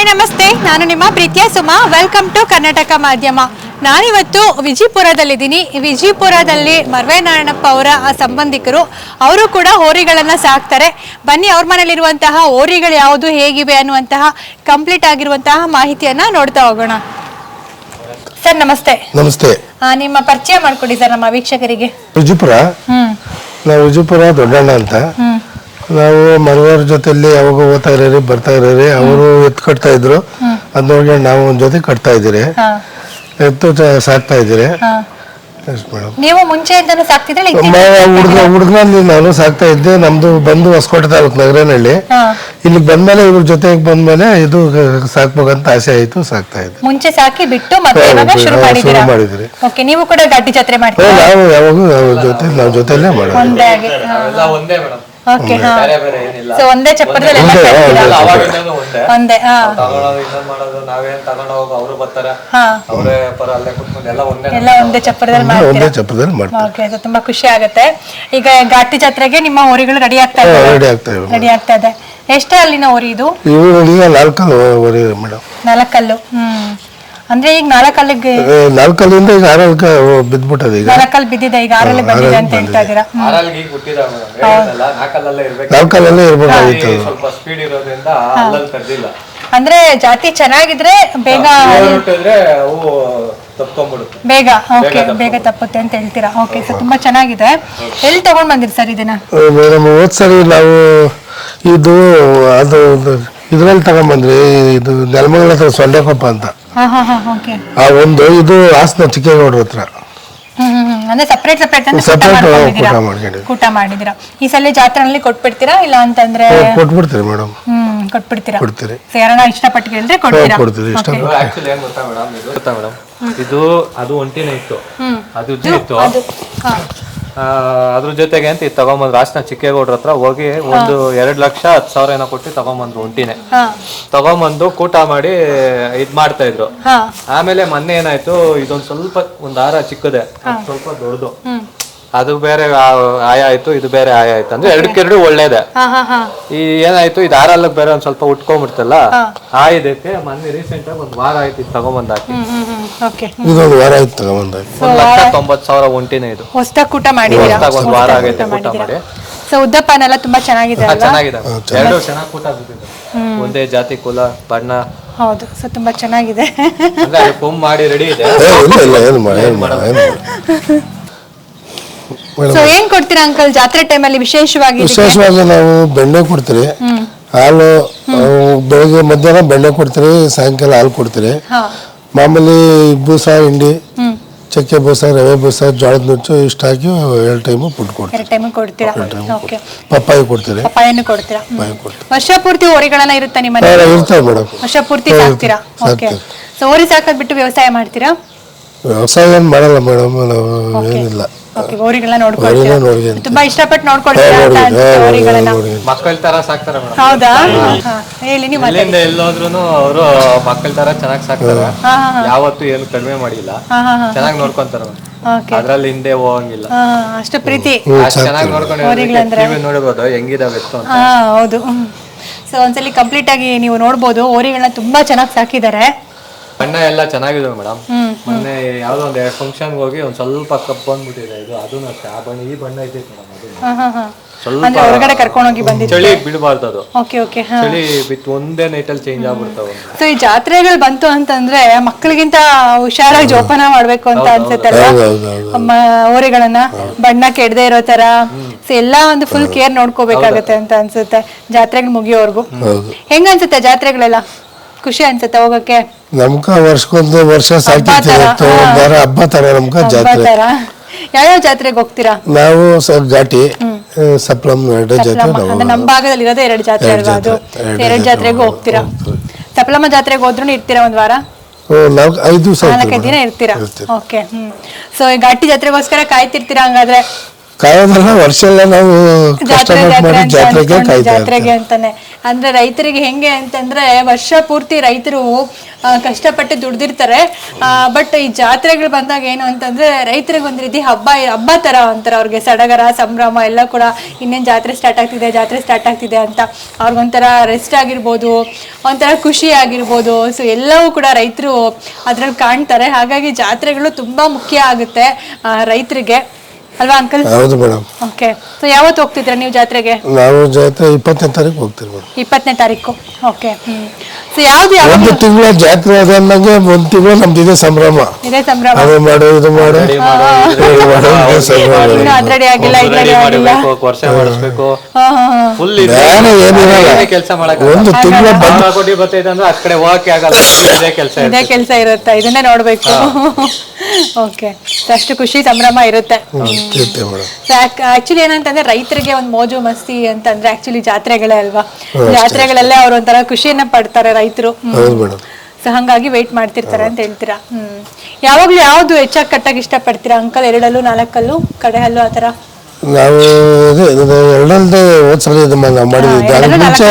Hi ನಮಸ್ತೆ. ನಾನು ನಿಮ್ಮ ಪ್ರೀತಿಯ ಸುಮಾ. ವೆಲ್ಕಮ್ ಟು ಕರ್ನಾಟಕ ಮಾಧ್ಯಮ. ನಾನಿವತ್ತು ವಿಜಯಪುರದಲ್ಲಿದ್ದೀನಿ ವಿಜಯಪುರದಲ್ಲಿ ಮರ್ವೆ ನಾರಾಯಣಪ್ಪ ಅವರ ಸಂಬಂಧಿಕರು ಅವರು ಕೂಡ ಹೋರಿಗಳನ್ನು ಸಾಕ್ತಾರೆ. ಬನ್ನಿ ಅವ್ರ ಮನೇಲಿರುವಂತಹ ಹೋರಿಗಳು ಯಾವುದು ಹೇಗಿವೆ ಅನ್ನುವಂತಹ ಕಂಪ್ಲೀಟ್ ಆಗಿರುವಂತಹ ಮಾಹಿತಿಯನ್ನ ನೋಡ್ತಾ ಹೋಗೋಣ. ಸರ್ ನಮಸ್ತೆ. ನಮಸ್ತೆ. ಆ, ನಿಮ್ಮ ಪರಿಚಯ ಮಾಡ್ಕೊಡಿ ಸರ್ ನಮ್ಮ ವೀಕ್ಷಕರಿಗೆ. ವಿಜಯಪುರ ಹ್ಮ್. ನಾವು ವಿಜಯಪುರ ದೊಡ್ಡಣ್ಣ ಅಂತ. ಹ್ಮ್. ನಾವು ಮನೆಯವ್ರ ಜೊತೆಲಿ ಯಾವಾಗ ಓದ್ತಾ ಇರೋರಿ ಬರ್ತಾ ಇರೋರಿ ಅವರು ಎತ್ತು ಕಟ್ತಾ ಇದ್ರು. ಅದ್ ನೋಡ್ಕೊಂಡು ನಾವು ಒಂದ್ ಜೊತೆ ಕಟ್ತಾ ಇದ್ದೀರಿ. ಎತ್ತು ಚ- ಸಾಕ್ತಾ ಇದ್ದೀರಿ. ಮೇಡಮ್ ನೀವು ಮುಂಚೆಯಿಂದನೂ ಸಾಕ್ತಿದ್ರೆ ಹುಡುಗ ಹುಡುಗನಲ್ಲಿ ನಾನು ಸಾಕ್ತಾ ಇದ್ದೆ. ನಮ್ದು ಬಂದು ಹೊಸಕೋಟೆ ತಾಲೂಕು ನಗರನಹಳ್ಳಿ. ಇಲ್ಲಿಗೆ ಇಲ್ಲಿ ಬಂದ್ಮೇಲೆ ಇವ್ರ ಜೊತೆಗೆ ಬಂದ್ಮೇಲೆ ಇದು ಸಾಕ್ಬೇಕಂತ ಆಸೆ ಆಯ್ತು ಸಾಕ್ತಾ ಇದ್ದೆ. ಮುಂಚೆ ಸಾಕಿ ಬಿಟ್ಟು ಮತ್ತೆ ಹೌದು, ಇವಾಗ ಶುರು ಹೌದು, ಶುರು ಮಾಡಿದ್ದೀರಿ. ಓಕೆ ನೀವು ಕೂಡ ಗಡ್ಡಿ ಜಾತ್ರೆ ಹ್ಮ್, ಮಾಡ್ತೀರಾ ನಾವು ಯಾವಾಗೂ ನಾವು ಜೊತೆ ನಾವು ಜೊತೆಲೇ ಮಾಡೋದು. ಒಂದೇ ಆಗಿ ಒಂದೇ ಮೇಡಮ್. ಓಕೆ ಹಾ. ಬೇರೆ ಬೇರೆ ಏನಿಲ್ಲ. ಸೊ ಒಂದೇ ಚಪ್ಪರದಲ್ಲಿ ಎಲ್ಲ ಒಂದೇ, ಕಟ್ತೀರಾ? ಒಂದೇ. ಅವಾಗಿಂದನೂ ಒಂದೇ. ಒಂದೇ ಹಾ. ತಗೊಳೋದು ಇನ್ನೊಂದ್ ಮಾಡೋದು ನಾವೇನ್ ತಗೊಂಡ್ ಹೋಗೋ ಅವರು ಬರ್ತಾರೆ. ಹಾ. ಅವರೇ ಪರ ಅಲ್ಲೇ ಕುತ್ಕೊಂಡು ಎಲ್ಲ ಒಂದೇ ಎಲ್ಲ ಒಂದೇ ಚಪ್ಪರದಲ್ಲಿ ಒಂದೇ ಮಾಡ್ತೀವಿ. ಓಕೆ ತುಂಬಾ ಖುಷಿ ಆಗುತ್ತೆ. ಈಗ ಘಾಟಿ ಜಾತ್ರೆಗೆ ನಿಮ್ಮ ಊರಿಗಳು ರೆಡಿ ಆಗ್ತಾ ರೆಡಿ ಇದೆ ಆಗ್ತಾ ಇವೆ ರೆಡಿ ಆಗ್ತಾ ಇದೆ. ಎಷ್ಟೇ ಅಲ್ಲಿನ ಹೋರಿ ಇದು? ಇವು ಈಗ ನಾಲ್ಕಲ್ಲಿ ಹೊರಿ ಮೇಡಮ್. ನಾಲ್ಕಲ್ಲು ಹ್ಮ್. ಅಂದ್ರೆ ಈಗ ನಾಲ್ಕಲ್ಲಿಗೆ ನಾಲ್ಕಲ್ಲಿಂದ ಈಗ ಆರಲ್ಕ ಬಿದ್ದ್ಬಿಟ್ಟದ ಈಗ. ನಾಲ್ಕಲ್ಲಿ ಬಿದ್ದಿದೆ ಈಗ ಆರಲ್ಲಿ ಬಂದಿದೆ ಅಂತ ಹೇಳ್ತಾ ಇದ್ದೀರಾ? ಆರಲ್ಗೆ ಹೇಳಿದ್ನಲ್ಲ ನಾಲ್ಕಲ್ಲಲ್ಲೇ ಇರ್ಬೇಕು ನಾಲ್ಕಲ್ಲೇ ಇರ್ಬೇಕಾಗಿತ್ತು. ಸ್ವಲ್ಪ ಸ್ಪೀಡ್ ಇರೋದ್ರಿಂದ ಅಲ್ಲಲ್ಲಿ ತರ್ದಿಲ್ಲ ಅಂದ್ರೆ ಜಾತಿ ಚೆನ್ನಾಗಿದ್ರೆ ಬೇಗ ಹುಟ್ಟಿದ್ರೆ ಅವು ತಪ್ಕೊಂಡ್ಬಿಡುತ್ತೆ. ಬೇಗ ಓಕೆ ಬೇಗ ತಪ್ಪುತ್ತೆ ಅಂತ ಹೇಳ್ತೀರಾ? ಓಕೆ ಸರ್ ತುಂಬಾ ಚೆನ್ನಾಗಿದೆ. ಎಲ್ಲಿ ತಗೊಂಡ್ ಬಂದಿರಿ ಸರ್ ಇದನ್ನ? ಮೇಡಮ್ ಹೋದ್ ಸರಿ ನಾವು ಇದು ಅದು ಇದ್ರಲ್ಲಿ ತಗೊಂಬಂದ್ರಿ ಇದು ನೆಲಮಂಗಲ ಹತ್ರ ಅಂತ. ಹಾ ಹಾ ಹಾ ಓಕೆ ಆ ಒಂದು ಇದು ಹಾಸನ ಚಿಕ್ಕೇಗೌಡ್ರ ಹತ್ರ. ಅಂದ್ರೆ ಸಪ್ರೇಟ್ ಸಪ್ರೇಟ್ ಅಂತ ಕೂಟ Separate ಮಾಡ್ಕೊಂಡಿದ್ದೀರಾ? ಕೂಟ ಮಾಡ್ಕೊಂಡಿದ್ದೀವಿ. ಕೂಟ ಮಾಡಿದಿರಾ ಈ ಸಲ ಜಾತ್ರೆನಲ್ಲಿ ಕೊಟ್ಬಿಡ್ತೀರಾ? ಇಲ್ಲ ಅಂತಂದ್ರೆ ಕೊಟ್ಬಿಡ್ತೀರಿ ಮೇಡಮ್. ಹ್ಮ್ ಕೊಟ್ಬಿಡ್ತೀರಾ? ಕೊಡ್ತೀರಿ ಯಾರನ್ನ ಇಷ್ಟಪಟ್ಟು ಕೇಳಿದ್ರೆ ಕೊಡ್ತೀರಾ? ಕೊಡ್ತೀರಿ ಇಷ್ಟ Okay. ಆಕ್ಚುಲಿ ಏನ್ ಗೊತ್ತಾ ಮೇಡಮ್ ಇದು ಗೊತ್ತಾ ಮೇಡಮ್ ಇದು ಅದು ಒಂಟಿನ ಇತ್ತು. ಹ್ಮ್. ಅದು ಇತ್ತು. ಅದು ಹಾ. ಆ, ಅದ್ರ ಜೊತೆಗೆ ಅಂತ ಇದು ತಗೊಂಬಂದ್ರು. ಹಾಸನ ಚಿಕ್ಕೇಗೌಡ್ರ ಹತ್ರ ಹೋಗಿ ಒಂದು ಎರಡ್ ಲಕ್ಷ ಹತ್ತು ಸಾವಿರ ಏನೋ ಕೊಟ್ಟು ತಗೊಂಬಂದ್ರು ಒಂಟಿನೇ. ತಗೊಂಬಂದು ಕೂಟ ಮಾಡಿ ಇದ್ ಮಾಡ್ತಾ ಇದ್ರು. ಆಮೇಲೆ ಮೊನ್ನೆ ಏನಾಯ್ತು ಇದೊಂದ್ ಸ್ವಲ್ಪ ಒಂದ್ ಹಾರ ಚಿಕ್ಕದೆ. ಸ್ವಲ್ಪ ದೊಡ್ಡದು. ಅದು ಬೇರೆ ಆ- ಆಯ ಆಯ್ತು ಇದು ಬೇರೆ ಆಯ ಆಯ್ತು ಅಂದ್ರೆ ಎರಡಕ್ಕೆರಡು ಒಳ್ಳೇದೆ. ಹಾ ಹಾ ಹಾ. ಈ ಏನಾಯ್ತು ಇದು ಆರಲ್ಲ ಬೇರೆ ಒಂದ್ ಸ್ವಲ್ಪ ಉಟ್ಕೊಂಡ್ಬಿಡ್ತಲ್ಲ ಆ ಇದಕ್ಕೆ ಮೊನ್ನೆ ರೀಸೆಂಟ್ ಆಗಿ ಒಂದ್ ವಾರ ಆಯ್ತು ಇದು ತಗೊಂಬಂದಾಕಿ. ಹ್ಮ್ ಹ್ಮ್ ಹ್ಮ್. ಓಕೆ ಇದೊಂದು ವಾರ ಆಯ್ತು ತಗೊಂಬಂದಾಗ ಒಂದ್ ಲಕ್ಷ ತೊಂಬತ್ ಸಾವಿರ ಒಂಟಿನೇ ಇದು. ಹೊಸ್ದಾಗ್ ಕೂಟ ಮಾಡಿದೀರಾ? ಹೊಸ್ದಾಗ್ ಒಂದ್ ವಾರ ಆಗೈತೆ ಕೂಟ ಮಾಡಿ. ಸೊ ಉದ್ದಪ್ಪನೆಲ್ಲ ತುಂಬಾ ಚೆನ್ನಾಗಿದೆ ಅಲ್ವಾ? ಚೆನ್ನಾಗಿದೆ. ಎರಡು ಚೆನ್ನಾಗಿ ಕೂಟ ಬಿದ್ದಿದೆ ಒಂದೇ ಜಾತಿ ಕುಲ ಬಣ್ಣ. ಹೌದು ಸೊ ತುಂಬಾ ಚೆನ್ನಾಗಿದೆ. ಅಂದ್ರೆ ಅದು ಕೊಂಬ್ ಮಾಡಿ ರೆಡಿ ಇದೆ. ಏ, ಇಲ್ಲ ಇಲ್ಲ ಏನು ಮಾಡ ಏನು ಮಾಡ ಏನು ಮಾಡ ಸೊ ಏನ್ ಕೊಡ್ತೀರಾ ಅಂಕಲ್ ಜಾತ್ರೆ ಟೈಮಲ್ಲಿ ವಿಶೇಷವಾಗಿ ಇದಕ್ಕೆ? ವಿಶೇಷವಾಗಿ ನಾವು ಬೆಣ್ಣೆ ಕೊಡ್ತೀರಿ. ಹಾಲು ಬೆಳಗ್ಗೆ ಮಧ್ಯಾಹ್ನ ಬೆಣ್ಣೆ ಕೊಡ್ತೀರಿ ಸಾಯಂಕಾಲ ಹಾಲು ಕೊಡ್ತೀರಿ. ಹಾ. ಮಾಮೂಲಿ ಬೂಸ ಹಿಂಡಿ ಚಕ್ಕೆ ಬೂಸ ರವೆ ಬೂಸ ಜೋಳದ ನುಚ್ಚು ಇಷ್ಟು ಹಾಕಿ ಎರಡು ಟೈಮು ಫುಡ್ ಕೊಡ್ತೀವಿ ಎರಡು ಟೈಮ್ ಕೊಡ್ತೀರಾ? ಓಕೆ ಪಪ್ಪಾಯಿ ಕೊಡ್ತೀರಿ. ಪಪ್ಪಾಯನ್ನು ಕೊಡ್ತೀರಾ? ಹ್ಮ್. ಪಪ್ಪಾಯಿ ವರ್ಷ ಪೂರ್ತಿ ಹೋರಿಗಳನ್ನ ಇರುತ್ತಾ ನಿಮ್ಮ ಹಾ, ಇರ್ತಾವೆ ಮೇಡಮ್. ವರ್ಷ ಪೂರ್ತಿ ಹೌದು, ಸಾಕ್ತೀರಾ? ಓಕೆ ಸಾಕ್ತೀವಿ. ಸೊ ಹೋರಿ ಸಾಕೋದ್ ಬಿಟ್ಟು ವ್ಯವಸಾಯ ಮಾಡ್ತೀರಾ? ವ್ಯವಸಾಯ ಏನು ಮಾಡಲ್ಲ ಮೇಡಮ್ ನಾವು ಏನಿಲ್ಲ. ಓಕೆ ನೋಡ್ಕೊಳ್ತೀರಾ? ನೋಡ್ಕೊಂತೀವಿ. ತುಂಬಾ ಇಷ್ಟಪಟ್ಟು ನೋಡ್ಕೊಳ್ತೀರಾ ಅಂತ. ಅನ್ಸುತ್ತೆ ಹಾ. ಮಕ್ಕಳ ತರ ಸಾಕ್ತಾರೆ ಮೇಡಮ್. ಹೌದಾ? ಹಾ, ಹೇಳಿ ನೀವು ಮಾತಾಡಿ. ಎಲ್ಲಿಂದ ಎಲ್ಲೋದ್ರೂ ಅವರು ಮಕ್ಕಳ ತರ ಚೆನ್ನಾಗಿ ಸಾಕ್ತಾರೆ. ಹಾ ಹಾ ಯಾವತ್ತೂ ಏನು ಕಡಿಮೆ ಮಾಡಿಲ್ಲ. ಹಾ ಹಾ ಹಾ. ಚೆನ್ನಾಗಿ ನೋಡ್ಕೊಂತಾರ ಓಕೆ ಅದ್ರಲ್ಲಿ ಹಿಂದೆ ಹೋಗಂಗಿಲ್ಲ. ಹಾ ಅಷ್ಟು ಪ್ರೀತಿ. ಅಷ್ಟ್ ಚೆನ್ನಾಗಿ ನೋಡ್ಕೊಂಡು ಹೋರಿಗಳಂದ್ರೆ? ಟಿವಿ ನೋಡಬಹುದು ಹೆಂಗಿದಾವೆ ಎತ್ತು ಅಂತ. ಹಾ ಹೌದು. ಸೊ ಒಂದ್ಸಲಿ ಕಂಪ್ಲೀಟ್ ಆಗಿ ನೀವು ನೋಡ್ಬೋದು. ಹೋರಿಗಳನ್ನ ತುಂಬಾ ಚೆನ್ನಾಗಿ ಸಾಕಿದ್ದಾರೆ. ಬಣ್ಣ ಎಲ್ಲ ಚೆನ್ನಾಗಿದೆ ಮೇಡಮ್. ಹ್ಮ್. ಮೊನ್ನೆ ಯಾವ್ದೋ ಒಂದ್ ಎರಡು ಫಂಕ್ಷನ್ ಹೋಗಿ ಒಂದ್ ಸ್ವಲ್ಪ ಕಪ್ ಬಂದ್ಬಿಟ್ಟಿದೆ ಇದು ಅದನ್ನು ಅಷ್ಟೇ. ಆ ಬಣ್ಣ ಈ ಬಣ್ಣ ಐತೆ ಮೇಡಮ್ ಅದು ಹಾ ಹಾ ಹಾ. ಸ್ವಲ್ಪ ಅಂದ್ರೆ ಹೊರಗಡೆ ಕರ್ಕೊಂಡೋಗಿ ಬಂದಿದ್ದು. ಚಳಿ ಬಿಡಬಾರ್ದು ಅದು. ಓಕೆ ಓಕೆ ಹಾ. ಚಳಿ ಬಿಟ್ಟು ಒಂದೇ ನೈಟಲ್ಲಿ ಚೇಂಜ್ ಆಗ್ಬಿಡ್ತಾವೆ ಸೊ ಈ ಜಾತ್ರೆಗಳು ಬಂತು ಅಂತಂದ್ರೆ ಮಕ್ಕಳಿಗಿಂತ ಹುಷಾರಾಗಿ ಜೋಪಾನ ಮಾಡ್ಬೇಕು ಅಂತ ಅನ್ಸುತ್ತೆ ಓರೆಗಳನ್ನ ಬಣ್ಣ ಕೆಡದೆ ಇರೋ ತರ. ಸೊ ಎಲ್ಲಾ ಒಂದು ಫುಲ್ ಕೇರ್ ನೋಡ್ಕೋಬೇಕಾಗತ್ತೆ ಅಂತ ಅನ್ಸುತ್ತೆ ಜಾತ್ರೆಗೆ ಮುಗಿಯೋವರೆಗೂ. ಹೌದು. ಹೆಂಗ ಅನ್ಸುತ್ತೆ ಜಾತ್ರೆಗಳೆಲ್ಲ? ಖುಷಿ ಅನ್ಸುತ್ತೆ ಹೋಗಕ್ಕೆ. ನಮ್ಕ ವರ್ಷಕ್ಕೊಂದು ವರ್ಷ ಸಾಕಿರ್ತೀವಿ ಹಬ್ಬ ತರ, ಹಬ್ಬ ನಮ್ಕ ಜಾತ್ರೆ. ತರ. ಯಾವ್ಯಾವ ಜಾತ್ರೆಗೆ ಹೋಗ್ತೀರಾ? ನಾವು ಘಾಟಿ ಸಪ್ಲಮ್ ಎರಡು ಜಾತ್ರೆ ಸಪ್ಲಮ್ಮ ನಾವು ಅಂದ್ರೆ ನಮ್ಮ ಭಾಗದಲ್ಲಿ ಇರೋದೇ ಎರಡು ಜಾತ್ರೆ ಎರಡು ಅಲ್ವಾ ಅದು ಜಾತ್ರೆ, ಎರಡು ಎರಡು ಜಾತ್ರೆ ಜಾತ್ರೆಗೂ ಹೋಗ್ತೀರಾ ಸಪ್ಲಮ್ಮ ಜಾತ್ರೆಗೆ ಹೋದ್ರು ಇರ್ತೀರಾ ಒಂದ್ ವಾರ? ಹ್ಮ್, ನಾವು ಐದು ದಿವಸ ನಾಲ್ಕೈದು ದಿನ ಇರ್ತೀರಾ? ಓಕೆ ಹ್ಮ್. ಸೊ ಈ ಘಾಟಿ ಜಾತ್ರೆಗೋಸ್ಕರ ಕಾಯ್ತಿರ್ತೀರಾ ಹಂಗಾದ್ರೆ? ಕಾಯೋದಲ್ಲ ವರ್ಷ ಎಲ್ಲ ನಾವು ಜಾತ್ರೆ ಕಷ್ಟಪಟ್ಟು ಜಾತ್ರೆ ಮಾಡಿ ಅಂತ ಜಾತ್ರೆಗೆ ಅನ್ಕೊಂಡು ಕಾಯ್ತಾ ಜಾತ್ರೆಗೆ ಇರ್ತೀವಿ ಅಂತಾನೆ. ಅಂದ್ರೆ ರೈತರಿಗೆ ಹೆಂಗೆ ಅಂತಂದ್ರೆ ವರ್ಷ ಪೂರ್ತಿ ರೈತರು ಆ, ಕಷ್ಟಪಟ್ಟು ದುಡ್ದಿರ್ತಾರೆ. ಬಟ್ ಈ ಜಾತ್ರೆಗಳು ಬಂದಾಗ ಏನು ಅಂತಂದ್ರೆ ರೈತರಿಗೆ ಒಂದ್ ರೀತಿ ಹಬ್ಬ ಹಬ್ಬ ತರ ಅಂತಾರೆ ಅವ್ರಿಗೆ. ಸಡಗರ ಸಂಭ್ರಮ ಎಲ್ಲ ಕೂಡ ಇನ್ನೇನ್ ಜಾತ್ರೆ ಸ್ಟಾರ್ಟ್ ಆಗ್ತಿದೆ ಜಾತ್ರೆ ಸ್ಟಾರ್ಟ್ ಆಗ್ತಿದೆ ಅಂತ. ಅವ್ರಿಗೊಂಥರ ರೆಸ್ಟ್ ಆಗಿರ್ಬೋದು ಒಂಥರ ಖುಷಿ ಆಗಿರ್ಬೋದು. ಸೊ ಎಲ್ಲವೂ ಕೂಡ ರೈತರು ಅದ್ರಲ್ಲಿ ಕಾಣ್ತಾರೆ. ಹಾಗಾಗಿ ಜಾತ್ರೆಗಳು ತುಂಬಾ ಮುಖ್ಯ ಆಗುತ್ತೆ ಆ, ರೈತರಿಗೆ. ಅಲ್ವಾ ಅಂಕಲ್ ಹೌದು ಮೇಡಮ್. ಓಕೆ ಸೊ ಯಾವತ್ತು ಹೋಗ್ತಿದ್ರ ನೀವು ಜಾತ್ರೆಗೆ? ನಾವು ಜಾತ್ರೆ ಇಪ್ಪತ್ತನೇ ತಾರೀಕು ಹೋಗ್ತೀವಿ ಮೇಡಮ್ ಇಪ್ಪತ್ತನೇ ತಾರೀಕು. ಓಕೆ ಸೊ ಯಾವ್ದು ತಿಂಗಳ ಜಾತ್ರೆ ಅದ ಅನ್ನಂಗೆ ಒಂದು ತಿಂಗಳು ನಮ್ದು ಇದೆ ಸಂಭ್ರಮ. ಇದೇ ಸಂಭ್ರಮ. ಅದು ಮಾಡು ಇದು ಮಾಡು. ರೆಡಿ ಇದು ಇದು ಮಾಡು, ಇದು ಸಂಭ್ರಮ. ಇನ್ನು ಅದ್ ರೆಡಿ ಆಗಿಲ್ಲ. ಮಾಡಬೇಕು ವರ್ಷ ಮಾಡಿಸ್ಬೇಕು. ಹಾ ಹಾ ಹಾ. ಫುಲ್ ಬೇರೆ ಏನಿರಲ್ಲ. ಕೆಲಸ ಮಾಡಕ್ ಒಂದು ತಿಂಗಳ ಬಂದ ಕೋಟಿ ಬರ್ತೈತೆ ಅಂದ್ರೆ ಆ ಕಡೆ ಹೋಗಕ್ಕೆ ಆಗಲ್ಲ. Full ಇದೇ ಕೆಲಸ ಇದೇ ಕೆಲಸ ಇರುತ್ತೆ. ಇದನ್ನೇ ನೋಡ್ಬೇಕು. ಓಕೆ ಅಷ್ಟು ಖುಷಿ ಸಂಭ್ರಮ ಇರುತ್ತೆ. ಇರುತ್ತೆ ಮೇಡಮ್. ಆಕ್ಚುಲಿ ಏನಂತಂದ್ರೆ ರೈತರಿಗೆ ಒಂದು ಮೋಜು ಮಸ್ತಿ ಅಂತಂದ್ರೆ ಆಕ್ಚುಲಿ ಜಾತ್ರೆಗಳೇ ಅಲ್ವಾ? ಜಾತ್ರೆಗಳಲ್ಲೇ ಅವ್ರ ಒಂಥರ ಖುಷಿಯನ್ನ ಪಡ್ತಾರೆ ರೈತರು. ಹೌದು ಮೇಡಮ್. ಸೊ ಹಂಗಾಗಿ ವೆಯ್ಟ್ ಮಾಡ್ತಿರ್ತಾರೆ ಅಂತ ಹೇಳ್ತೀರಾ? ಹ್ಮ್. ಯಾವಾಗ್ಲೂ ಯಾವ್ದು ಹೆಚ್ಚಾಗಿ ಇಷ್ಟ ಇಷ್ಟಪಡ್ತೀರಾ? ಅಂಕಲ್ ಎರಡಲ್ಲೂ ನಾಲ್ಕಲ್ಲೂ ಕಡೆ ಹಲ್ಲು ಆತರ ನಾವು ಇದು ಎರಡಲ್ದೇ ಹೋದ್ ಸಲ ಇದು ಮ- ಮಾಡಿದ್ವಿ. ಅದಕ್ಕೆ ಮುಂಚೆ?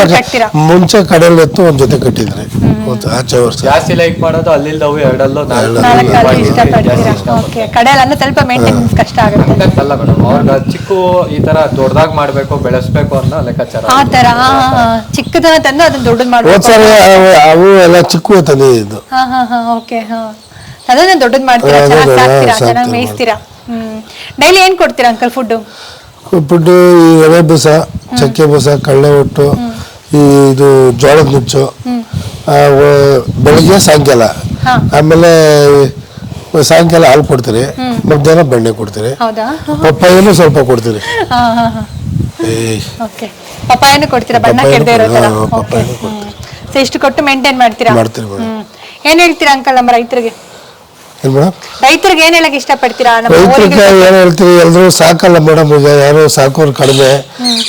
ಮುಂಚೆ ಕಡೆಯಲ್ಲಿ ಎತ್ತು ಒಂದ್ ಜೊತೆ ಕಟ್ಟಿದ್ರೆ. ಹೋದ್ ಆಚೆ ವರ್ಷ. ಜಾಸ್ತಿ ಲೈಕ್ ಮಾಡೋದು ಅಲ್ಲಿಲ್ದವು ಎರಡಲ್ಲೂ ನಾಲ್ಕು ನಾಲ್ಕಲ್ಲು ಇಷ್ಟಪಡ್ತೀರಾ ಓಕೆ ಕಡೆಯಲ್ಲಿ ಸ್ವಲ್ಪ ಮೇಂಟೆನೆನ್ಸ್ ಕಷ್ಟ ಆಗುತ್ತೆ. ಅಲ್ಲ ಮೇಡಮ್ ಅವ್ರಿಗೆ ಚಿಕ್ಕು ಈ ತರ ದೊಡ್ಡದಾಗಿ ಮಾಡ್ಬೇಕು ಬೆಳೆಸ್ಬೇಕು ಅನ್ನೋ ಲೆಕ್ಕಾಚಾರ ಆ ತರ ಹಾ ಹಾ ಹಾ ಚಿಕ್ಕದನ್ನ ತಂದು ಅದನ್ನ ದೊಡ್ಡದ್ ಹೋದ್ ಮಾಡ್ಬೇಕು ಸಲ ಅವು- ಅವು ಎಲ್ಲ ಚಿಕ್ಕ ತಂದಿದ್ದು ಹಾ ಹಾ ಹಾ ಓಕೆ ಹಾ. ಅದನ್ನ ದೊಡ್ಡದ್ ಮಾಡ್ತೀರಾ? ಚೆನ್ನಾಗಿ ಸಾಕ್ತೀರಾ? ಚೆನ್ನಾಗಿ ಮೇಯಿಸ್ತೀರಾ? ಹ್ಮ್. ಡೈಲಿ ಏನ್ ಕೊಡ್ತೀರಾ ಅಂಕಲ್ ಫುಡ್ ಉಪ್ಪಿಟ್ಟು ಈ ರವೆ ಬೂಸ ಚಕ್ಕೆ ಬೂಸ ಕಳ್ಳೆ ಒಟ್ಟು ಈ ಇದು ಜೋಳದ ನುಚ್ಚು ಆ, ವ- ಬೆಳಿಗ್ಗೆ ಸಾಯಂಕಾಲ. ಹಾ. ಆಮೇಲೆ ಸಾಯಂಕಾಲ ಹಾಲು ಕೊಡ್ತೀರಿ ಮಧ್ಯಾಹ್ನ ಬೆಣ್ಣೆ ಕೊಡ್ತೀರಿ ಹೌದಾ? ಪಪ್ಪಾಯಿನೂ ಸ್ವಲ್ಪ ಕೊಡ್ತೀರಿ. ಹಾ ಹಾ ಹಾ. ಏಯ್. ಓಕೆ ಪಪ್ಪಾಯನು ಕೊಡ್ತೀರಾ? ಬಣ್ಣ ಪಪ್ಪಾಯನೂ ಕೆಡದೆ ಇರೋ ತರ ಹಾ, ಓಕೆ ಪಪ್ಪಾಯನೂ ಸೊ ಇಷ್ಟು ಕೊಟ್ಟು ಮೇಂಟೈನ್ ಮಾಡ್ತೀರಾ? ಮಾಡ್ತೀರಿ ಹ್ಮ್. ಏನ್ ಹೇಳ್ತೀರಾ ಅಂಕಲ್ ನಮ್ಮ ರೈತರಿಗೆ? ಏನ್ ಮೇಡಮ್ ರೈತರಿಗೆ ಏನ್ ಹೇಳಕ್ ಇಷ್ಟಪಡ್ತೀರಾ? ನಮ್ಮ ರೈತರಿಗೆ ಊರಿಗೆ ಏನ್ ಹೇಳ್ತೀರಿ? ಎಲ್ಲರೂ ಸಾಕಲ್ಲ ಮೇಡಮ್ ಈಗ ಯಾರು ಸಾಕೋರು ಕಡಿಮೆ.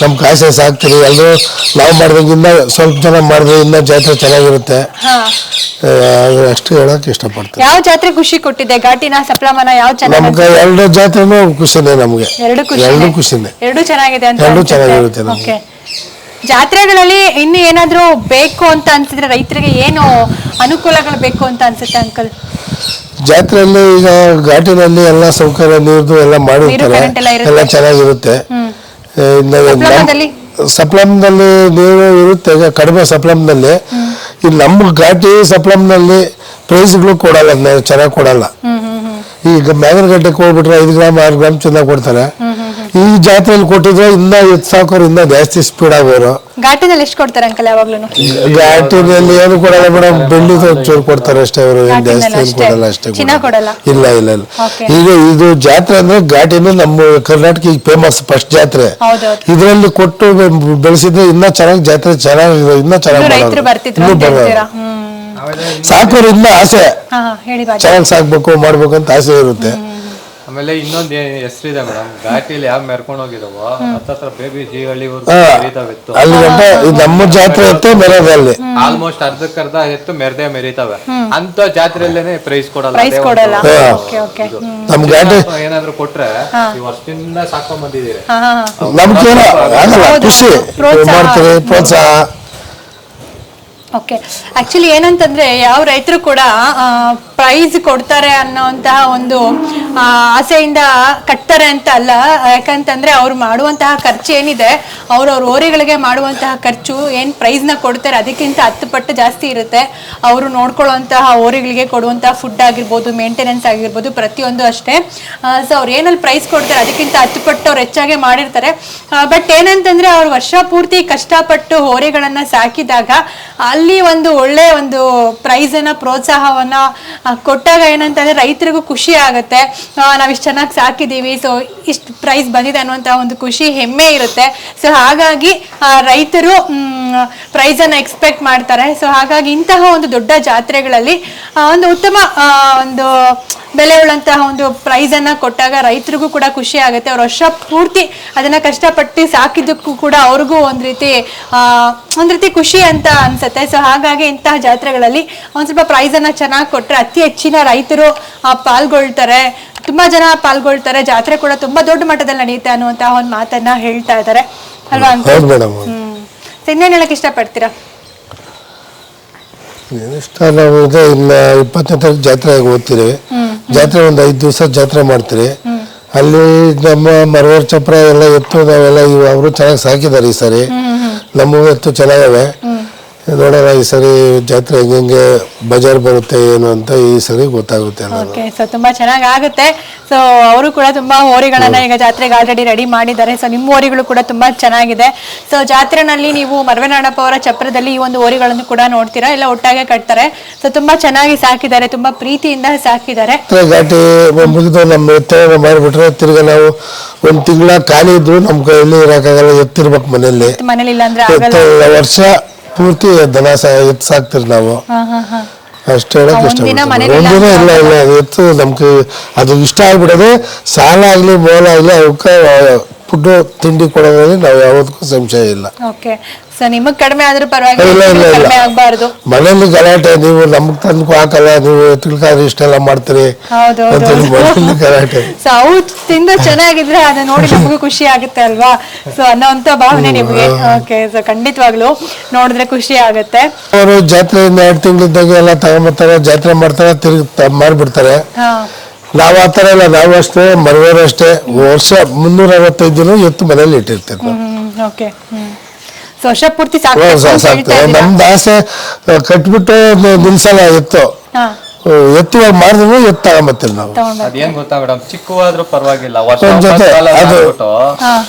ನಮ್ ಕಾಸೆ ಸಾಕ್ತೀರಿ. ಎಲ್ಲರೂ ನಾವು ಮಾಡ್ದಂಗೆ ಇನ್ನ ಸ್ವಲ್ಪ ಜನ ಮಾಡಿದ್ರೆ ಇನ್ನ ಜಾತ್ರೆ ಚೆನ್ನಾಗಿರುತ್ತೆ. ಹಾ. ಆ, ಅಷ್ಟು ಹೇಳಕ್ ಇಷ್ಟಪಡ್ತೀನಿ. ಯಾವ ಜಾತ್ರೆ ಖುಷಿ ಕೊಟ್ಟಿದೆ? ಘಾಟಿನ ಸಪ್ಲಮನ ಯಾವ ಚೆನ್ನಾಗಿ ನಮ್ಗೆ ಎರಡು ಜಾತ್ರೆನೂ ಖುಷಿನೇ ನಮ್ಗೆ. ಎರಡು ಖುಷಿ ಎರಡು ಖುಷಿನೇ. ಎರಡು ಚೆನ್ನಾಗಿದೆ ಅಂತ ಎರಡು ಅನ್ಸುತ್ತೆ. ಚೆನ್ನಾಗಿರುತ್ತೆ ನಮ್ಗೆ. Okay. ಜಾತ್ರೆಗಳಲ್ಲಿ ಇನ್ನು ಏನಾದ್ರೂ ಬೇಕು ಅಂತ ಅನ್ಸಿದ್ರೆ ರೈತರಿಗೆ ಏನು ಅನುಕೂಲಗಳು ಬೇಕು ಅಂತ ಅನ್ಸುತ್ತೆ ಅಂಕಲ್? ಜಾತ್ರೆಯಲ್ಲಿ ಈಗ ಘಾಟಿನಲ್ಲಿ ಎಲ್ಲ ಸೌಕರ್ಯ ನೀರ್ದು ಎಲ್ಲ ಮಾಡಿರ್ತಾರೆ. current ಎಲ್ಲ ಇರುತ್ತೆ. ಎಲ್ಲ ಚೆನ್ನಾಗಿರುತ್ತೆ. ಹ್ಮ್. ಆ, ಇನ್ನು ನಮ್- ಸಪ್ಲಮದಲ್ಲಿ? ಸಪ್ಲಮ್ನಲ್ಲಿ ನೀರು ಇರುತ್ತೆ. ಈಗ ಕಡಿಮೆ ಸಪ್ಲಮ್ನಲ್ಲಿ. ಇಲ್ಲಿ ನಮ್ಮ ಘಾಟಿ ಸಪ್ಲಮ್ನಲ್ಲಿ ಪ್ರೈಸ್ಗಳು ಕೊಡಲ್ಲ ಚೆನ್ನಾಗಿ ಕೊಡಲ್ಲ. ಈಗ ಮ್ಯಾಗನಗಡ್ಡೆಗೆ ಹೋಗ್ಬಿಟ್ರೆ ಐದು ಗ್ರಾಮ್ ಆರು ಗ್ರಾಮ್ ಚೆನ್ನಾಗಿ ಕೊಡ್ತಾರೆ. ಈ ಜಾತ್ರೆಯಲ್ಲಿ ಕೊಟ್ಟಿದ್ರೆ ಇನ್ನ ಎತ್ ಸಾಕೋರು ಇನ್ನ ಜಾಸ್ತಿ ಸ್ಪೀಡ್ ಆಗೋರು ಘಾಟಿನಲ್ಲಿ ಎಷ್ಟು ಕೊಡ್ತಾರೆ ಅಂಕಲ್ ಯಾವಾಗ್ಲೂ ಘಾಟಿನಲ್ಲಿ ಏನು ಕೊಡಲ್ಲ ಮೇಡಮ್ ಬೆಳ್ಳಿ ಚೂರು ಕೊಡ್ತಾರೆ ಅಷ್ಟೇ ಅವರು ಏನ್ ಜಾಸ್ತಿ ಏನು. ಕೊಡಲ್ಲ ಅಷ್ಟೇ ಚಿನ್ನ ಕೊಡಲ್ಲ? ಇಲ್ಲ ಇಲ್ಲ ಇಲ್ಲ. Okay. ಈಗ ಇದು ಜಾತ್ರೆ ಅಂದ್ರೆ ಘಾಟಿನ ನಮ್ಮ ಕರ್ನಾಟಕ ಈಗ ಫೇಮಸ್ ಫಸ್ಟ್ ಜಾತ್ರೆ ಹೌದೌದು ಇದರಲ್ಲಿ ಕೊಟ್ಟು ಬೆ- ಬೆಳೆಸಿದ್ರೆ ಇನ್ನ ಚೆನ್ನಾಗಿ ಜಾತ್ರೆ ಚೆನ್ನಾಗಿ ಇನ್ನ ಚೆನ್ನಾಗಿ ಇನ್ನು ಮಾಡೋರು. ರೈತರು ಬರ್ತಿದ್ರು ಇನ್ನೂ ಅಂತ ಹೇಳ್ತೀರಾ? ಹ್ಮ್. ಸಾಕೋರು ಇನ್ನ ಆಸೆ. ಹಾ ಹಾ, ಹೇಳಿ ಬಾಜಿ. ಚೆನ್ನಾಗಿ ಸಾಕ್ಬೇಕು ಮಾಡ್ಬೇಕು ಅಂತ ಆಸೆ ಇರುತ್ತೆ. ಆಮೇಲೆ ಇನ್ನೊಂದ್ ಹೆಸರಿದೆ ಮೇಡಮ್. ಘಾಟಿಲಿ ಯಾವ ಮೆರ್ಕೊಂಡು ಹೋಗಿದಾವೋ ಹತ್ತತ್ರ ಬೇಬಿ ಜೀವಳ್ಳಿ ಹಾ. ಮೆರಿತಾವಿತ್ತು ಅಲ್ಲಿ ಗಂಟ ಇದು ನಮ್ಮ ಜಾತ್ರೆ ಇತ್ತು ಮೆರದಲ್ಲಿ ಆಲ್ಮೋಸ್ಟ್ ಅರ್ಧಕ್ಕರ್ಧ ಎತ್ತು ಮೆರೆದೇ ಮೆರಿತಾವೆ. ಅಂತ ಜಾತ್ರೆಯಲ್ಲೇನೆ ಪ್ರೈಸ್ ಕೊಡಲ್ಲ ಪ್ರೈಸ್ ಅದೇ ಕೊಡಲ್ಲ. ಹಾ. ಓಕೆ ಓಕೆ ಹ್ಮ್. ನಮ್ ಘಾಟಿ ಅಥವಾ ಏನಾದ್ರು ಕೊಟ್ರೆ ಈ ವರ್ಷದಿಂದ ಸಾಕೊಂಡ್ ಬಂದಿದ್ದೀರಿ. ಹಾ ಹಾ ಹಾ. ಆಗಲ್ಲ ಹೌದು. ಖುಷಿ. ಪ್ರೋತ್ಸಾಹ. ಮಾಡ್ತೀವಿ ಪ್ರೋತ್ಸಾಹ. ಓಕೆ ಆಕ್ಚುಲಿ ಏನಂತಂದ್ರೆ ಯಾವ ರೈತರು ಕೂಡ ಪ್ರೈಸ್ ಕೊಡ್ತಾರೆ ಅನ್ನೋಂತಹ ಒಂದು ಆಸೆಯಿಂದ ಕಟ್ತಾರೆ ಅಂತ ಅಲ್ಲ. ಯಾಕಂತಂದ್ರೆ ಅವ್ರು ಮಾಡುವಂತಹ ಖರ್ಚು ಏನಿದೆ, ಅವ್ರು ಅವ್ರ ಓರಿಗಳಿಗೆ ಮಾಡುವಂತಹ ಖರ್ಚು, ಏನ್ ಪ್ರೈಸ್ನ ಕೊಡ್ತಾರೆ, ಅದಕ್ಕಿಂತ ಹತ್ತು ಪಟ್ಟು ಜಾಸ್ತಿ ಇರುತ್ತೆ. ಅವರು ನೋಡ್ಕೊಳ್ಳುವಂತಹ ಓರೆಗಳಿಗೆ ಕೊಡುವಂತಹ ಫುಡ್ ಆಗಿರ್ಬೋದು ಮೇಂಟೆನೆನ್ಸ್ ಆಗಿರ್ಬೋದು ಪ್ರತಿಯೊಂದು ಅಷ್ಟೇ. ಸೊ ಅವ್ರು ಏನಲ್ಲಿ ಪ್ರೈಸ್ ಕೊಡ್ತಾರೆ, ಅದಕ್ಕಿಂತ ಹತ್ತು ಪಟ್ಟು ಅವ್ರು ಹೆಚ್ಚಾಗೆ ಮಾಡಿರ್ತಾರೆ. ಬಟ್ ಏನಂತಂದ್ರೆ ಅವ್ರು ವರ್ಷ ಪೂರ್ತಿ ಕಷ್ಟಪಟ್ಟು ಹೋರೆಗಳನ್ನ ಸಾಕಿದಾಗ ಅಲ್ಲಿ ಒಂದು ಒಳ್ಳೆ ಒಂದು ಪ್ರೈಸ್ ಅನ್ನ, ಪ್ರೋತ್ಸಾಹವನ್ನ ಕೊಟ್ಟಾಗ ಏನಂತಂದ್ರೆ ರೈತರಿಗೂ ಖುಷಿ ಆಗುತ್ತೆ. ಆ, ನಾವ್ ಇಷ್ಟು ಚೆನ್ನಾಗಿ ಸಾಕಿದ್ದೀವಿ ಸೊ ಇಷ್ಟು ಪ್ರೈಸ್ ಬಂದಿದೆ ಅನ್ನುವಂಥ ಒಂದು ಖುಷಿ ಹೆಮ್ಮೆ ಇರುತ್ತೆ. ಸೊ ಹಾಗಾಗಿ ರೈತರು ಪ್ರೈಸನ್ನು ಎಕ್ಸ್ಪೆಕ್ಟ್ ಮಾಡ್ತಾರೆ. ಸೊ ಹಾಗಾಗಿ ಇಂತಹ ಒಂದು ದೊಡ್ಡ ಜಾತ್ರೆಗಳಲ್ಲಿ ಒಂದು ಉತ್ತಮ ಒಂದು ಬೆಲೆ ಉಳ್ಳಂತಹ ಒಂದು ಪ್ರೈಸನ್ನು ಕೊಟ್ಟಾಗ ರೈತರಿಗೂ ಕೂಡ ಖುಷಿ ಆಗುತ್ತೆ. ಅವ್ರು ವರ್ಷ ಪೂರ್ತಿ ಅದನ್ನ ಕಷ್ಟಪಟ್ಟು ಸಾಕಿದ್ದಕ್ಕೂ ಕೂಡ ಅವ್ರಿಗೂ ಒಂದು ರೀತಿ ಒಂದು ರೀತಿ ಖುಷಿ ಅಂತ ಅನ್ಸುತ್ತೆ. ಸೊ ಹಾಗಾಗಿ ಇಂತಹ ಜಾತ್ರೆಗಳಲ್ಲಿ ಒಂದು ಸ್ವಲ್ಪ ಪ್ರೈಸನ್ನು ಚೆನ್ನಾಗಿ ಕೊಟ್ಟರೆ ಅತಿ ಹೆಚ್ಚಿನ ರೈತರು ಪಾಲ್ಗೊಳ್ತಾರೆ. ತುಂಬಾ ಜನ ಪಾಲ್ಗೊಳ್ತಾರೆ. ಜಾತ್ರೆ ಕೂಡ ತುಂಬಾ ದೊಡ್ಡ ಮಟ್ಟದಲ್ಲಿ ನಡೆಯುತ್ತೆ ಅನ್ನುವಂತಹ ಒಂದು ಮಾತನ್ನ ಹೇಳ್ತಾ ಇದ್ದಾರೆ. ಅಲ್ವಾ ಹೌದು ಮೇಡಮ್ ಇನ್ನೇನ್ ಹೇಳಕ್ ಇಷ್ಟಪಡ್ತೀರಾ? ಇದೆ ಇಪ್ಪತ್ತನೇ ತಾರೀಕು ಜಾತ್ರೆಗೆ ಹೋಗ್ತೀರಿ ಜಾತ್ರೆ ಒಂದು ಐದು ದಿವಸ ಜಾತ್ರೆ ಮಾಡ್ತೀರಿ. ಅಲ್ಲಿ ನಮ್ಮ ಮರವರ್ ಚಪ್ರ ಎಲ್ಲ ಎತ್ತು ನಾವೆಲ್ಲ ಇವು ಅವರು ಚೆನ್ನಾಗಿ ಸಾಕಿದ್ದಾರೆ ಈ ಸರಿ. ನಮ್ಮ ಎತ್ತು ಚೆನ್ನಾಗವೆ. ನೋಡೋಣ ಈ ಸರಿ ಜಾತ್ರೆ ಹೆಂಗೆ ಬಜಾರ್ ಬರುತ್ತೆ ಏನು ಅಂತ ಈ ಸರಿ ಗೊತ್ತಾಗುತ್ತೆ ಓಕೆ ಸೊ ತುಂಬಾ ಚೆನ್ನಾಗಿ ಆಗುತ್ತೆ ಸೊ ಅವರು ಕೂಡ ತುಂಬಾ ಹೋರಿಗಳನ್ನ ಈಗ ಜಾತ್ರೆಗೆ ಆಲ್ರೆಡಿ ರೆಡಿ ಮಾಡಿದ್ದಾರೆ. ಸೊ ನಿಮ್ಮ ಹೋರಿಗಳು ಕೂಡ ತುಂಬಾ ಚೆನ್ನಾಗಿದೆ. ಸೊ ಜಾತ್ರೆನಲ್ಲಿ ನೀವು ಮರವೆನಾಡಪ್ಪ ಅವರ ಚಪ್ರದಲ್ಲಿ ಈ ಒಂದು ಹೋರಿಗಳನ್ನು ಕೂಡ ನೋಡ್ತೀರಾ? ಎಲ್ಲ ಒಟ್ಟಾಗೆ ಕಟ್ತಾರೆ. ಸೊ ತುಂಬಾ ಚೆನ್ನಾಗಿ ಸಾಕಿದ್ದಾರೆ. ತುಂಬಾ ಪ್ರೀತಿಯಿಂದ ಸಾಕಿದ್ದಾರೆ. ಜಾತ್ರೆ ಘಾಟಿ ಮುಗಿದು ನಮ್ಮ ಮಾರಿಬಿಟ್ರೆ ತಿರ್ಗಾ ನಾವು ಒಂದ್ ತಿಂಗಳ ಖಾಲಿ ಇದ್ರು ನಮ್ಮ ಕೈಯಲ್ಲಿ ಇರೋಕ್ಕಾಗಲ್ಲ. ಎತ್ತಿರ್ಬೇಕು ಮನೆಯಲ್ಲಿ. ಮನೇಲಿ ಇಲ್ಲ ಅಂದ್ರೆ ಆಗಲ್ಲ. ಎತ್ತು ವರ್ಷ ಪೂರ್ತಿ ದನ ಸಾ ಎತ್ತು ಸಾಕ್ತಿರಿ ನಾವು ಅಷ್ಟು ಹೇಳಕ್ ಇಷ್ಟ ಒಂದಿನ ಮನೇಲಿ ಇಲ್ಲ? ಒಂದಿನ ಇಲ್ಲ ಎತ್ತು ನಮ್ಗೆ ಅದು ಇಷ್ಟ ಆಗ್ಬಿಡೋದು. ಸಾಲ ಆಗ್ಲಿ ಮೋಲ ಆಗ್ಲಿ ಅವಕ್ಕೆ ಫುಡ್ಡು ತಿಂಡಿ ಕೊಡೋದ್ರಲ್ಲಿ ನಾವು ಯಾವತ್ತಕ್ಕೂ ಸಂಶಯ ಇಲ್ಲ. ಓಕೆ. ಸೊ ನಿಮಗ್ ಕಡಿಮೆ ಆದ್ರೂ ಪರವಾಗಿಲ್ಲ ಇಲ್ಲ ಇಲ್ಲ ಇಲ್ಲ. ಕಡಿಮೆ ಆಗ್ಬಾರ್ದು. ಮನೇಲಿ ಗಲಾಟೆ ನೀವು ನಮ್ಗ್ ತಂದು ಹಾಕಲ್ಲ ನೀವು ತಿಳ್ಕಾದ್ರೆ ಇಷ್ಟೆಲ್ಲ ಮಾಡ್ತೀರಿ ಹೌದು ಮನೇಲಿ ಗಲಾಟೆ. ಸೊ ಅವು ತಿಂದು ಚೆನ್ನಾಗಿದ್ರೆ ಅದನ್ನ ನೋಡಿ ನಮಗೂ ಖುಷಿ ಆಗುತ್ತೆ ಅಲ್ವಾ? ಸೊ ಅನ್ನೋಂತ ಭಾವನೆ ನಿಮ್ಗೆ. ಓಕೆ ಸೊ ಖಂಡಿತವಾಗ್ಲು ನೋಡಿದ್ರೆ ಖುಷಿ ಆಗುತ್ತೆ. ಅವರು ಜಾತ್ರೆಯಿಂದ ಎರಡ್ ತಿಂಗಳಿದ್ದಾಗ ಎಲ್ಲ ತಗೊಂಬರ್ತಾರೆ ಜಾತ್ರೆ ಮಾಡ್ತಾರೆ ತಿರುಗಿ ಮಾಡ್ಬಿಡ್ತಾರೆ ಮಾರ್ಬಿಡ್ತಾರೆ. ಹಾ. ನಾವು ಆ ಥರ ಇಲ್ಲ ನಾವು ಅಷ್ಟೇ ಮರವೇರು ಅಷ್ಟೇ ವರ್ಷ ಮುನ್ನೂರ ಅರವತ್ತೈದು ದಿನ ಎತ್ತು ಮನೇಲಿ ಇಟ್ಟಿರ್ತೀವಿ. ನಾವು ಹ್ಮ್ ಓಕೆ ಹ್ಮ್. ವರ್ಷ ಪೂರ್ತಿ ಹ್ಮ್, ಸಾಕು ಸಾ- ಸಾಕ್ತೇವೆ ನಮ್ದು ಆಸೆ ಕಟ್ಬಿಟ್ಟು ನಿಲ್ಸಲ್ಲ ಎತ್ತು. ಎತ್ತು ಮಾಡಿದ್ರು ಎತ್ತು ತಗೊಂಬರ್ತೀವಿ ನಾವು. ಅದೇನ್ ಗೊತ್ತಾ ಮೇಡಮ್? ಚಿಕ್ಕವಾದ್ರೂ ಪರವಾಗಿಲ್ಲ. ವರ್ಷ ಜೊತೆ, ಅದು-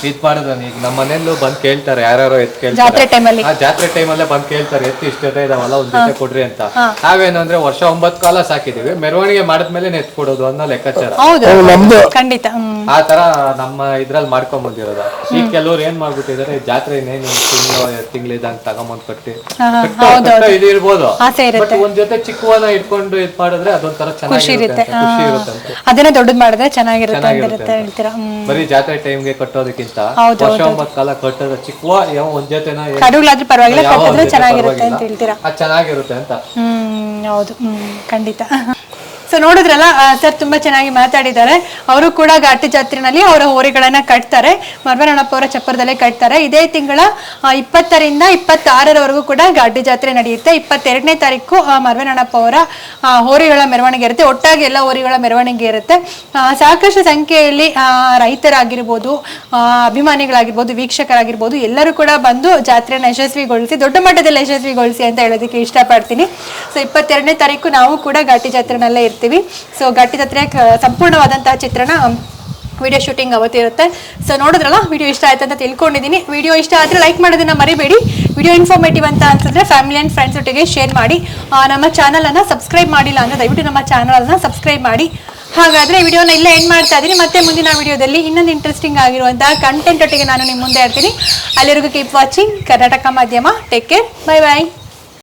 ಇದ್ ಮಾಡಿದ್ರೆ ಈಗ ನಮ್ಮ ಮನೆಯಲ್ಲೂ ಬಂದ್ ಕೇಳ್ತಾರೆ ಯಾರ್ಯಾರೋ ಎತ್ ಜಾತ್ರೆ ಕೇಳ್ತಾರೆ ಅಲ್ಲಿ. ಆ ಜಾತ್ರೆ ಟೈಮಲ್ಲೇ ಬಂದ್ ಕೇಳ್ತಾರೆ ಎತ್ತು ಇಷ್ಟ ಜೊತೆ ಇದಾವಲ್ಲ ಒಂದ್ ಜೊತೆ ಕೊಡ್ರಿ ಅಂತ. ನಾವೇನು ಅಂದ್ರೆ ವರ್ಷ ಒಂಬತ್ ಕಾಲ ಸಾಕಿದೀವಿ. ಮೆರವಣಿಗೆ ಮಾಡಿದ್ಮೇಲೆ ಎತ್ ಕೊಡೋದು ಅನ್ನೋ ಲೆಕ್ಕಾಚಾರ. ಹೌದು ನಮ್ದು ಖಂಡಿತ. ಹ್ಮ್. ಆ ತರ ನಮ್ಮ ಇದ್ರಲ್ಲಿ ಮಾಡ್ಕೊಂಡ್ ಬಂದಿರೋದು. ಈಗ ಕೆಲವ್ರು ಏನ್ ಮಾಡ್ಬಿಟ್ಟಿದ್ದಾರೆ ಜಾತ್ರೆ ಇನ್ನೇನು ತಿಂಗಳು ತಿಂಗಳಿದಂಗ್ ತಗೊಂಬಂದ್ ಕಟ್ಟಿ. ಹೌದು, ಇದು ಇರ್ಬೋದು ಆಸೆ ಇರುತ್ತೆ. ಬಟ್ ಒಂದ್ ಜೊತೆ ಚಿಕ್ಕವನ ಇಟ್ಕೊಂಡು ಇದ್ ಮಾಡಿದ್ರೆ ಅದೊಂಥರ ಖುಷಿ ಇರುತ್ತೆ. ಚೆನ್ನಾಗಿರುತ್ತೆ ಖುಷಿ ಇರುತ್ತೆ ಅಂತ. ಅದನ್ನೇ ದೊಡ್ಡದ್ ಮಾಡಿದ್ರೆ ಚೆನ್ನಾಗಿರುತ್ತೆ ಚೆನ್ನಾಗಿರುತ್ತೆ ಅಂತ. ಹೇಳ್ತೀರಾ? ಹ್ಮ್. ಬರೀ ಜಾತ್ರೆ ಟೈಮ್ಗೆ ಕಟ್ಟೋದಕ್ಕಿಂತ ಹೌದು, ವರ್ಷ. ಒಂಬತ್ತು ಕಾಲ ಕಟ್ಟೋದು ಚಿಕ್ಕವ ಯಾವ ಒಂದ್ ಜೊತೆನ ಏನ್- ಕಡುಗಳಾದ್ರೂ ಪರವಾಗಿಲ್ಲ ಯಾವ ಒಂದ್ ಜೊತೆ ಚೆನ್ನಾಗಿರುತ್ತೆ ಪರವಾಗಿಲ್ಲ. ಅಂತ ಹೇಳ್ತೀರಾ? ಅದ್ ಚೆನ್ನಾಗಿರುತ್ತೆ ಅಂತ. ಹ್ಮ್ ಹೌದು. ಹ್ಮ್ ಖಂಡಿತ. ಸೊ ನೋಡಿದ್ರಲ್ಲ ಸರ್ ತುಂಬಾ ಚೆನ್ನಾಗಿ ಮಾತಾಡಿದ್ದಾರೆ. ಅವರು ಕೂಡ ಘಾಟಿ ಜಾತ್ರೆನಲ್ಲಿ ಅವರ ಹೋರಿಗಳನ್ನ ಕಟ್ತಾರೆ. ಮರ್ಮರಣಪ್ಪ ಅವರ ಚಪ್ಪರದಲ್ಲೇ ಕಟ್ತಾರೆ. ಇದೇ ತಿಂಗಳ ಇಪ್ಪತ್ತರಿಂದ ಇಪ್ಪತ್ತಾರರವರೆಗೂ ಕೂಡ ಘಾಟಿ ಜಾತ್ರೆ ನಡೆಯುತ್ತೆ. ಇಪ್ಪತ್ತೆರಡನೇ ತಾರೀಕು ಮರ್ವನಣ್ಣಪ್ಪ ಅವರ ಹೋರಿಗಳ ಮೆರವಣಿಗೆ ಇರುತ್ತೆ. ಒಟ್ಟಾಗಿ ಎಲ್ಲ ಹೋರಿಗಳ ಮೆರವಣಿಗೆ ಇರುತ್ತೆ. ಸಾಕಷ್ಟು ಸಂಖ್ಯೆಯಲ್ಲಿ ರೈತರಾಗಿರ್ಬೋದು ಅಭಿಮಾನಿಗಳಾಗಿರ್ಬೋದು, ವೀಕ್ಷಕರಾಗಿರ್ಬೋದು, ಎಲ್ಲರೂ ಕೂಡ ಬಂದು ಜಾತ್ರೆಯನ್ನು ಯಶಸ್ವಿಗೊಳಿಸಿ, ದೊಡ್ಡ ಮಟ್ಟದಲ್ಲಿ ಯಶಸ್ವಿಗೊಳಿಸಿ ಅಂತ ಹೇಳೋದಕ್ಕೆ ಇಷ್ಟಪಡ್ತೀನಿ. ಸೊ ಇಪ್ಪತ್ತೆರಡನೇ ತಾರೀಕು ನಾವು ಕೂಡ ಘಾಟಿ ಜಾತ್ರೆನಲ್ಲೇ ಇರ್ತೀವಿ. ಸೊ ಗಟ್ಟಿ ಜಾತ್ರೆ ಕ- ಸಂಪೂರ್ಣವಾದಂತಹ ಚಿತ್ರಣ ವಿಡಿಯೋ ಶೂಟಿಂಗ್ ಅವತ್ತಿರುತ್ತೆ ಸೊ ನೋಡಿದ್ರಲ್ಲ ವಿಡಿಯೋ ಇಷ್ಟ ಆಯ್ತು ಅಂತ ತಿಳ್ಕೊಂಡಿದ್ದೀನಿ ವಿಡಿಯೋ ಇಷ್ಟ ಆದರೆ ಲೈಕ್ ಮಾಡೋದನ್ನ ಮರಿಬೇಡಿ. ವಿಡಿಯೋ ಇನ್ಫಾರ್ಮೇಟಿವ್ ಅಂತ ಅನ್ಸಿದ್ರೆ ಫ್ಯಾಮಿಲಿ ಆ್ಯಂಡ್ ಫ್ರೆಂಡ್ಸ್ ಒಟ್ಟಿಗೆ ಶೇರ್ ಮಾಡಿ. ನಮ್ಮ ಚಾನಲನ್ನು ಸಬ್ಸ್ಕ್ರೈಬ್ ಮಾಡಿಲ್ಲ ಅಂದರೆ ದಯವಿಟ್ಟು ನಮ್ಮ ಚಾನಲನ್ನು ಸಬ್ಸ್ಕ್ರೈಬ್ ಮಾಡಿ. ಹಾಗಾದರೆ ವಿಡಿಯೋನ ಇಲ್ಲೇ ಎಂಡ್ ಮಾಡ್ತಾ ಇದ್ದೀನಿ ಮತ್ತೆ ಮುಂದಿನ ವಿಡಿಯೋದಲ್ಲಿ ಇನ್ನೊಂದು ಇಂಟ್ರೆಸ್ಟಿಂಗ್ ಆಗಿರುವಂತಹ ಕಂಟೆಂಟ್ ಒಟ್ಟಿಗೆ ನಾನು ನಿಮ್ಮ ಮುಂದೆ ಇರ್ತೀನಿ. ಅಲ್ಲಿವರೆಗೂ ಕೀಪ್ ವಾಚಿಂಗ್ ಕರ್ನಾಟಕ ಮಾಧ್ಯಮ. Take care bye bye